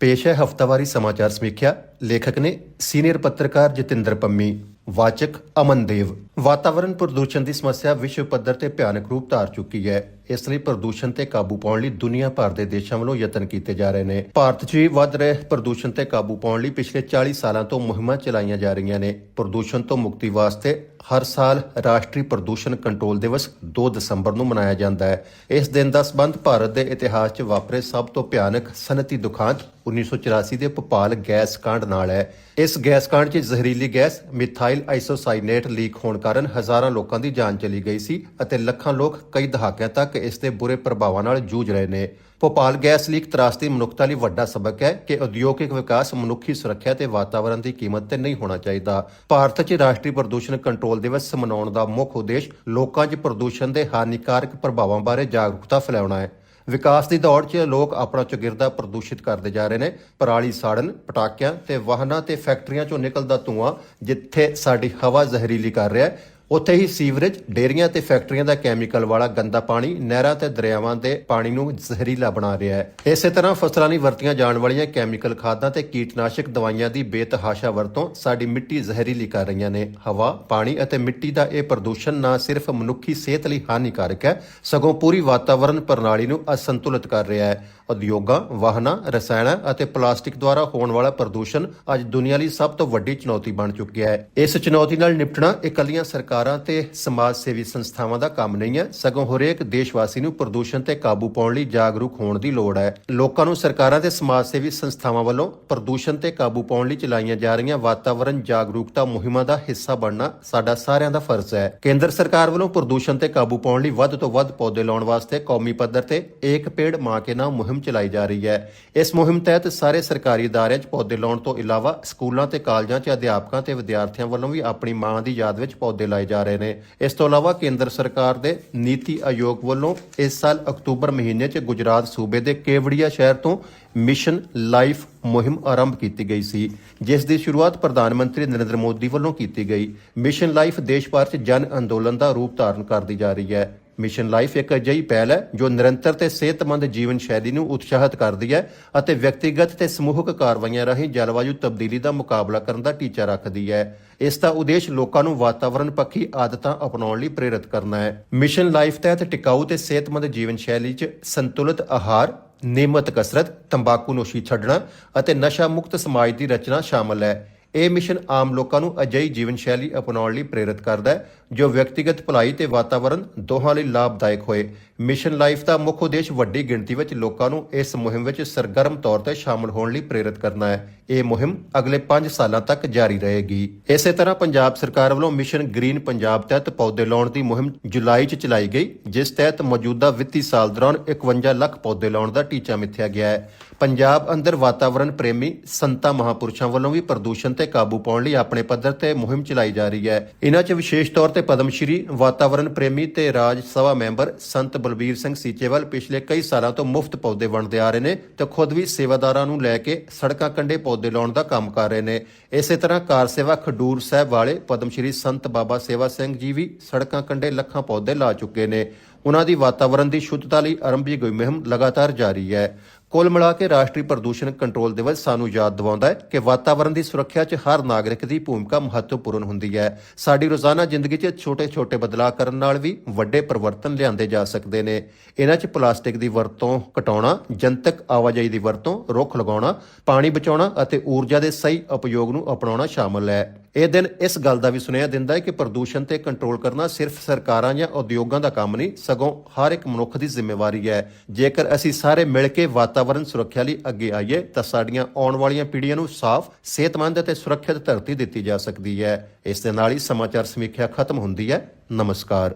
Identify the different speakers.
Speaker 1: ਪੇਸ਼ ਹੈ ਹਫਤਾਵਾਰੀ ਸਮਾਚਾਰ ਸਮੀਖਿਆ। ਲੇਖਕ ਨੇ ਸੀਨੀਅਰ ਪੱਤਰਕਾਰ ਜਤਿੰਦਰ ਪੰਮੀ, ਵਾਚਕ ਅਮਨਦੇਵ। ਵਾਤਾਵਰਣ ਪ੍ਰਦੂਸ਼ਣ ਦੀ ਸਮੱਸਿਆ ਵਿਸ਼ਵ ਪੱਧਰ ਤੇ ਭਿਆਨਕ ਰੂਪ ਧਾਰ ਚੁੱਕੀ ਹੈ। ਇਸ ਲਈ ਪ੍ਰਦੂਸ਼ਣ ਤੇ ਕਾਬੂ ਪਾਉਣ ਲਈ ਦੁਨੀਆ ਭਰ ਦੇ ਦੇਸ਼ਾਂ ਵੱਲੋਂ ਯਤਨ ਕੀਤੇ ਜਾ ਰਹੇ ਨੇ। ਭਾਰਤ 'ਚ ਵੀ ਵੱਧ ਰਹੇ ਪ੍ਰਦੂਸ਼ਣ ਤੇ ਕਾਬੂ ਪਾਉਣ ਲਈ ਪਿਛਲੇ 40 ਸਾਲਾਂ ਤੋਂ ਮੁਹਿੰਮਾਂ ਚਲਾਈਆਂ ਜਾ ਰਹੀਆਂ ਨੇ। ਪ੍ਰਦੂਸ਼ਣ ਤੋਂ ਮੁਕਤੀ ਵਾਸਤੇ ਹਰ ਸਾਲ ਰਾਸ਼ਟਰੀ ਪ੍ਰਦੂਸ਼ਣ ਕੰਟਰੋਲ ਦਿਵਸ 2 ਦਸੰਬਰ ਨੂੰ ਮਨਾਇਆ ਜਾਂਦਾ ਹੈ। ਇਸ ਦਿਨ ਦਾ ਸੰਬੰਧ ਭਾਰਤ ਦੇ ਇਤਿਹਾਸ 'ਚ ਵਾਪਰੇ ਸਭ ਤੋਂ ਭਿਆਨਕ ਸਨਅਤੀ ਦੁਖਾਂਤ 1984 ਦੇ ਭੋਪਾਲ ਗੈਸ ਕਾਂਡ ਨਾਲ ਹੈ। ਇਸ ਗੈਸ ਕਾਂਡ 'ਚ ਜ਼ਹਿਰੀਲੀ ਗੈਸ, ਮਿਥਾਈਲ ਆਈਸੋਸਾਈਨੇਟ ਲੀਕ ਹੋਣ ਕਾਰਨ ਹਜ਼ਾਰਾਂ ਲੋਕਾਂ ਦੀ ਜਾਨ ਚਲੀ ਗਈ ਸੀ ਅਤੇ ਲੱਖਾਂ ਲੋਕ ਕਈ ਦਹਾਕਿਆਂ ਤੱਕ ਇਸ ਦੇ ਬੁਰੇ ਪ੍ਰਭਾਵਾਂ ਨਾਲ ਜੂਝ ਰਹੇ ਨੇ। ਭੋਪਾਲ ਗੈਸ ਲੀਕ ਤਰਾਸਦੀ ਮਨੁੱਖਤਾ ਲਈ ਵੱਡਾ ਸਬਕ ਹੈ ਕਿ ਉਦਯੋਗਿਕ ਵਿਕਾਸ ਮਨੁੱਖੀ ਸੁਰੱਖਿਆ ਤੇ ਵਾਤਾਵਰਣ ਦੀ ਕੀਮਤ ਤੇ ਨਹੀਂ ਹੋਣਾ ਚਾਹੀਦਾ। ਭਾਰਤ 'ਚ ਰਾਸ਼ਟਰੀ ਪ੍ਰਦੂਸ਼ਣ ਕੰਟਰੋਲ ਦਿਵਸ ਮਨਾਉਣ ਦਾ ਮੁੱਖ ਉਦੇਸ਼ ਲੋਕਾਂ 'ਚ ਪ੍ਰਦੂਸ਼ਣ ਦੇ ਹਾਨੀਕਾਰਕ ਪ੍ਰਭਾਵਾਂ ਬਾਰੇ ਜਾਗਰੂਕਤਾ ਫੈਲਾਉਣਾ ਹੈ। ਵਿਕਾਸ ਦੀ ਦੌੜ 'ਚ ਲੋਕ ਆਪਣਾ ਚੁਗਿਰਦਾ ਪ੍ਰਦੂਸ਼ਿਤ ਕਰਦੇ ਜਾ ਰਹੇ ਨੇ। ਪਰਾਲੀ ਸਾੜਨ, ਪਟਾਕਿਆਂ ਤੇ ਵਾਹਨਾਂ ਤੇ ਫੈਕਟਰੀਆਂ 'ਚੋਂ ਨਿਕਲਦਾ ਧੂਆਂ ਜਿੱਥੇ ਸਾਡੀ ਹਵਾ ਜ਼ਹਿਰੀਲੀ ਕਰ ਰਿਹਾ ਹੈ ਉੱਥੇ ਹੀ ਸੀਵਰੇਜ ਡੇਅਰੀਆਂ ਤੇ ਫੈਕਟਰੀਆਂ ਦਾ ਕੈਮੀਕਲ ਵਾਲਾ ਗੰਦਾ ਪਾਣੀ ਨਹਿਰਾਂ ਤੇ ਦਰਿਆਵਾਂ ਦੇ ਪਾਣੀ ਨੂੰ ਜ਼ਹਿਰੀਲਾ ਬਣਾ ਰਿਹਾ ਹੈ। ਇਸੇ ਤਰ੍ਹਾਂ ਫਸਲਾਂ ਲਈ ਵਰਤੀਆਂ ਜਾਣ ਵਾਲੀਆਂ ਕੈਮੀਕਲ ਖਾਦਾਂ ਤੇ ਕੀਟਨਾਸ਼ਕ ਦਵਾਈਆਂ ਦੀ ਬੇਤਹਾਸ਼ਾ ਵਰਤੋਂ ਸਾਡੀ ਮਿੱਟੀ ਜ਼ਹਿਰੀਲੀ ਕਰ ਰਹੀਆਂ ਨੇ। ਹਵਾ, ਪਾਣੀ ਅਤੇ ਮਿੱਟੀ ਦਾ ਇਹ ਪ੍ਰਦੂਸ਼ਣ ਨਾ ਸਿਰਫ ਮਨੁੱਖੀ ਸਿਹਤ ਲਈ ਹਾਨੀਕਾਰਕ ਹੈ, ਸਗੋਂ ਪੂਰੀ ਵਾਤਾਵਰਣ ਪ੍ਰਣਾਲੀ ਨੂੰ ਅਸੰਤੁਲਿਤ ਕਰ ਰਿਹਾ ਹੈ। ਉਦਯੋਗਾਂ, ਵਾਹਨਾਂ, ਰਸਾਇਣਾਂ ਅਤੇ ਪਲਾਸਟਿਕ ਦੁਆਰਾ ਹੋਣ ਵਾਲਾ ਪ੍ਰਦੂਸ਼ਣ ਅੱਜ ਦੁਨੀਆ ਲਈ ਸਭ ਤੋਂ ਵੱਡੀ ਚੁਣੌਤੀ ਬਣ ਚੁੱਕਿਆ ਹੈ। ਇਸ ਚੁਣੌਤੀ ਨਾਲ ਨਿਪਟਣਾ ਇਕੱਲੀਆਂ ਸਰਕਾਰ ਤੇ ਸਮਾਜ ਸੇਵੀ ਸੰਸਥਾਵਾਂ ਦਾ ਕੰਮ ਨਹੀਂ ਹੈ। ਸਗੋਂ ਹਰੇਕ ਦੇਸ਼ਵਾਸੀ ਨੂੰ ਪ੍ਰਦੂਸ਼ਣ ਤੇ ਕਾਬੂ ਪਾਉਣ ਲਈ ਜਾਗਰੂਕ ਹੋਣ ਦੀ ਲੋੜ ਹੈ। ਲੋਕਾਂ ਨੂੰ ਸਰਕਾਰਾਂ ਤੇ ਸਮਾਜ ਸੇਵੀ ਸੰਸਥਾਵਾਂ ਵੱਲੋਂ ਪ੍ਰਦੂਸ਼ਣ ਤੇ ਕਾਬੂ ਪਾਉਣ ਲਈ ਚਲਾਈਆਂ ਜਾ ਰਹੀਆਂ ਵਾਤਾਵਰਣ ਜਾਗਰੂਕਤਾ ਮੁਹਿੰਮਾਂ ਦਾ ਹਿੱਸਾ ਬਣਨਾ ਸਾਡਾ ਸਾਰਿਆਂ ਦਾ ਫਰਜ਼ ਹੈ। ਕੇਂਦਰ ਸਰਕਾਰ ਵੱਲੋਂ ਪ੍ਰਦੂਸ਼ਣ ਤੇ ਕਾਬੂ ਪਾਉਣ ਲਈ ਵੱਧ ਤੋਂ ਵੱਧ ਪੌਦੇ ਲਾਉਣ ਵਾਸਤੇ ਕੌਮੀ ਪੱਧਰ ਤੇ ਏਕ ਪੇੜ ਮਾਂ ਕੇ ਨਾਮ ਮੁਹਿੰਮ ਚਲਾਈ ਜਾ ਰਹੀ ਹੈ। ਇਸ ਮੁਹਿੰਮ ਤਹਿਤ ਸਾਰੇ ਸਰਕਾਰੀ ਅਦਾਰਿਆਂ 'ਚ ਪੌਦੇ ਲਾਉਣ ਤੋਂ ਇਲਾਵਾ ਸਕੂਲਾਂ ਤੇ ਕਾਲਜਾਂ 'ਚ ਅਧਿਆਪਕਾਂ ਤੇ ਵਿਦਿਆਰਥੀਆਂ ਵੱਲੋਂ ਵੀ ਆਪਣੀ ਮਾਂ ਦੀ ਯਾਦ ਵਿੱਚ ਪੌਦੇ ਲਾਏ ਜਾ ਰਹੇ ਨੇ। ਇਸ ਤੋਂ ਇਲਾਵਾ ਕੇਂਦਰ ਸਰਕਾਰ ਦੇ ਨੀਤੀ ਆਯੋਗ ਵੱਲੋਂ ਇਸ ਸਾਲ ਅਕਤੂਬਰ ਮਹੀਨੇ 'ਚ ਗੁਜਰਾਤ ਸੂਬੇ ਦੇ ਕੇਵੜੀਆ ਸ਼ਹਿਰ ਤੋਂ ਮਿਸ਼ਨ ਲਾਈਫ ਮੁਹਿੰਮ ਆਰੰਭ ਕੀਤੀ ਗਈ ਸੀ, ਜਿਸ ਦੀ ਸ਼ੁਰੂਆਤ ਪ੍ਰਧਾਨ ਮੰਤਰੀ ਨਰਿੰਦਰ ਮੋਦੀ ਵੱਲੋਂ ਕੀਤੀ ਗਈ। ਮਿਸ਼ਨ ਲਾਈਫ ਦੇਸ਼ ਭਰ 'ਚ ਜਨ ਅੰਦੋਲਨ ਦਾ ਰੂਪ ਧਾਰਨ ਕਰਦੀ ਜਾ ਰਹੀ ਹੈ। ਮਿਸ਼ਨ ਲਾਈਫ ਇੱਕ ਅਜਿਹੀ ਪਹਿਲ ਹੈ ਜੋ ਨਿਰੰਤਰ ਤੇ ਸਿਹਤਮੰਦ ਜੀਵਨ ਸ਼ੈਲੀ ਨੂੰ ਉਤਸ਼ਾਹਿਤ ਕਰਦੀ ਹੈ ਅਤੇ ਵਿਅਕਤੀਗਤ ਤੇ ਸਮੂਹਕ ਕਾਰਵਾਈਆਂ ਰਾਹੀਂ ਜਲਵਾਯੂ ਤਬਦੀਲੀ ਦਾ ਮੁਕਾਬਲਾ ਕਰਨ ਦਾ ਟੀਚਾ ਰੱਖਦੀ ਹੈ। ਇਸ ਦਾ ਉਦੇਸ਼ ਲੋਕਾਂ ਨੂੰ ਵਾਤਾਵਰਣ ਪੱਖੀ ਆਦਤਾਂ ਅਪਣਾਉਣ ਲਈ ਪ੍ਰੇਰਿਤ ਕਰਨਾ ਹੈ। ਮਿਸ਼ਨ ਲਾਈਫ ਤਹਿਤ ਟਿਕਾਊ ਤੇ ਸਿਹਤਮੰਦ ਜੀਵਨ ਸ਼ੈਲੀ 'ਚ ਸੰਤੁਲਿਤ ਆਹਾਰ, ਨਿਯਮਤ ਕਸਰਤ, ਤੰਬਾਕੂ ਨੋਸ਼ੀ ਛੱਡਣਾ ਅਤੇ ਨਸ਼ਾ ਮੁਕਤ ਸਮਾਜ ਦੀ ਰਚਨਾ ਸ਼ਾਮਲ ਹੈ। ਇਹ ਮਿਸ਼ਨ ਆਮ ਲੋਕਾਂ ਨੂੰ ਅਜਿਹੀ ਜੀਵਨ ਸ਼ੈਲੀ ਅਪਣਾਉਣ ਲਈ ਪ੍ਰੇਰਿਤ ਕਰਦਾ ਹੈ, ਜੋ ਵਿਅਕਤੀਗਤ ਭਲਾਈ ਤੇ ਵਾਤਾਵਰਣ ਦੋਹਾਂ ਲਈ ਲਾਭਦਾਇਕ ਹੋਏ। ਮਿਸ਼ਨ ਲਾਈਫ ਦਾ ਮੁੱਖ ਉਦੇਸ਼ ਵੱਡੀ ਗਿਣਤੀ ਵਿੱਚ ਲੋਕਾਂ ਨੂੰ ਇਸ ਮੁਹਿੰਮ ਵਿੱਚ ਸਰਗਰਮ ਤੌਰ ਤੇ ਸ਼ਾਮਲ ਹੋਣ ਲਈ ਪ੍ਰੇਰਿਤ ਕਰਨਾ ਹੈ। ਇਹ ਮੁਹਿੰਮ ਅਗਲੇ 5 ਸਾਲਾਂ ਤੱਕ ਜਾਰੀ ਰਹੇਗੀ। ਇਸੇ ਤਰ੍ਹਾਂ ਪੰਜਾਬ ਸਰਕਾਰ ਵੱਲੋਂ ਮਿਸ਼ਨ ਗ੍ਰੀਨ ਪੰਜਾਬ ਤਹਿਤ ਪੌਦੇ ਲਾਉਣ ਦੀ ਮੁਹਿੰਮ ਜੁਲਾਈ 'ਚ ਚਲਾਈ ਗਈ, ਜਿਸ ਤਹਿਤ ਮੌਜੂਦਾ ਵਿੱਤੀ ਸਾਲ ਦੌਰਾਨ 51 ਲੱਖ ਪੌਦੇ ਲਾਉਣ ਦਾ ਟੀਚਾ ਮਿੱਥਿਆ ਗਿਆ ਹੈ। ਪੰਜਾਬ ਅੰਦਰ ਵਾਤਾਵਰਣ ਪ੍ਰੇਮੀ ਸੰਤਾਂ ਮਹਾਪੁਰਸ਼ਾਂ ਵੱਲੋਂ ਵੀ ਪ੍ਰਦੂਸ਼ਣ ਤੇ ਕਾਬੂ ਪਾਉਣ ਲਈ ਆਪਣੇ ਪੱਧਰ ਤੇ ਮੁਹਿੰਮ ਚਲਾਈ ਜਾ ਰਹੀ ਹੈ। ਇਹਨਾਂ 'ਚ ਵਿਸ਼ੇਸ਼ ਤੌਰ ਤੇ ਪਦਮ ਸ਼੍ਰੀ, ਵਾਤਾਵਰਣ ਪ੍ਰੇਮੀ ਤੇ ਰਾਜ ਸਭਾ ਮੈਂਬਰ ਸੰਤ ਬਲਬੀਰ ਸਿੰਘ ਸੀਚੇਵਾਲ ਪਿਛਲੇ ਕਈ ਸਾਲਾਂ ਤੋਂ ਮੁਫਤ ਪੌਦੇ ਵੰਡਦੇ ਆ ਰਹੇ ਨੇ ਤੇ ਖੁਦ ਵੀ ਸੇਵਾਦਾਰਾਂ ਨੂੰ ਲੈ ਕੇ ਸੜਕਾਂ ਕੰਢੇ ਪੌਦੇ ਲਾਉਣ ਦਾ ਕੰਮ ਕਰ ਰਹੇ ਨੇ। ਇਸੇ ਤਰ੍ਹਾਂ ਕਾਰ ਸੇਵਾ ਖਡੂਰ ਸਾਹਿਬ ਵਾਲੇ ਪਦਮ ਸ਼੍ਰੀ ਸੰਤ ਬਾਬਾ ਸੇਵਾ ਸਿੰਘ ਜੀ ਵੀ ਸੜਕਾਂ ਕੰਢੇ ਲੱਖਾਂ ਪੌਦੇ ਲਾ ਚੁੱਕੇ ਨੇ। ਉਹਨਾਂ ਦੀ ਵਾਤਾਵਰਣ ਦੀ ਸ਼ੁੱਧਤਾ ਲਈ ਆਰੰਭੀ ਗਈ ਮੁਹਿੰਮ ਲਗਾਤਾਰ ਜਾਰੀ ਹੈ। ਕੁੱਲ ਮਿਲਾ ਕੇ ਰਾਸ਼ਟਰੀ ਪ੍ਰਦੂਸ਼ਣ ਕੰਟਰੋਲ ਦਿਵਸ ਸਾਨੂੰ ਯਾਦ ਦਿਵਾਉਂਦਾ ਹੈ ਕਿ ਵਾਤਾਵਰਣ ਦੀ ਸੁਰੱਖਿਆ 'ਚ ਹਰ ਨਾਗਰਿਕ ਦੀ ਭੂਮਿਕਾ ਮਹੱਤਵਪੂਰਨ ਹੁੰਦੀ ਹੈ। ਸਾਡੀ ਰੋਜ਼ਾਨਾ ਜ਼ਿੰਦਗੀ 'ਚ ਛੋਟੇ-ਛੋਟੇ ਬਦਲਾਅ ਕਰਨ ਨਾਲ ਵੀ ਵੱਡੇ ਪਰਿਵਰਤਨ ਲਿਆਂਦੇ ਜਾ ਸਕਦੇ ਨੇ। ਇਹਨਾਂ 'ਚ ਪਲਾਸਟਿਕ ਦੀ ਵਰਤੋਂ ਘਟਾਉਣਾ, ਜਨਤਕ ਆਵਾਜਾਈ ਦੀ ਵਰਤੋਂ ਰੁੱਖ ਲਗਾਉਣਾ, ਪਾਣੀ ਬਚਾਉਣਾ ਅਤੇ ਊਰਜਾ ਦੇ ਸਹੀ ਉਪਯੋਗ ਨੂੰ ਅਪਣਾਉਣਾ ਸ਼ਾਮਲ ਹੈ। ਇਹ ਦਿਨ ਇਸ ਗੱਲ ਦਾ ਵੀ ਸੁਨੇਹਾ ਦਿੰਦਾ ਹੈ ਕਿ ਪ੍ਰਦੂਸ਼ਣ ਤੇ ਕੰਟਰੋਲ ਕਰਨਾ ਸਿਰਫ ਸਰਕਾਰਾਂ ਜਾਂ ਉਦਯੋਗਾਂ ਦਾ ਕੰਮ ਨਹੀਂ, ਸਗੋਂ ਹਰ ਇੱਕ ਮਨੁੱਖ ਦੀ ਜ਼ਿੰਮੇਵਾਰੀ ਹੈ। ਜੇਕਰ ਅਸੀਂ ਸਾਰੇ ਮਿਲ ਕੇ ਵਾਤਾਵਰਣ ਸੁਰੱਖਿਆ ਲਈ ਅੱਗੇ ਆਈਏ, ਤਾਂ ਸਾਡੀਆਂ ਆਉਣ ਵਾਲੀਆਂ ਪੀੜ੍ਹੀਆਂ ਨੂੰ ਸਾਫ਼, ਸਿਹਤਮੰਦ ਅਤੇ ਸੁਰੱਖਿਅਤ ਧਰਤੀ ਦਿੱਤੀ ਜਾ ਸਕਦੀ ਹੈ। ਇਸ ਦੇ ਨਾਲ ਹੀ ਸਮਾਚਾਰ ਸਮੀਖਿਆ ਖਤਮ ਹੁੰਦੀ ਹੈ। ਨਮਸਕਾਰ।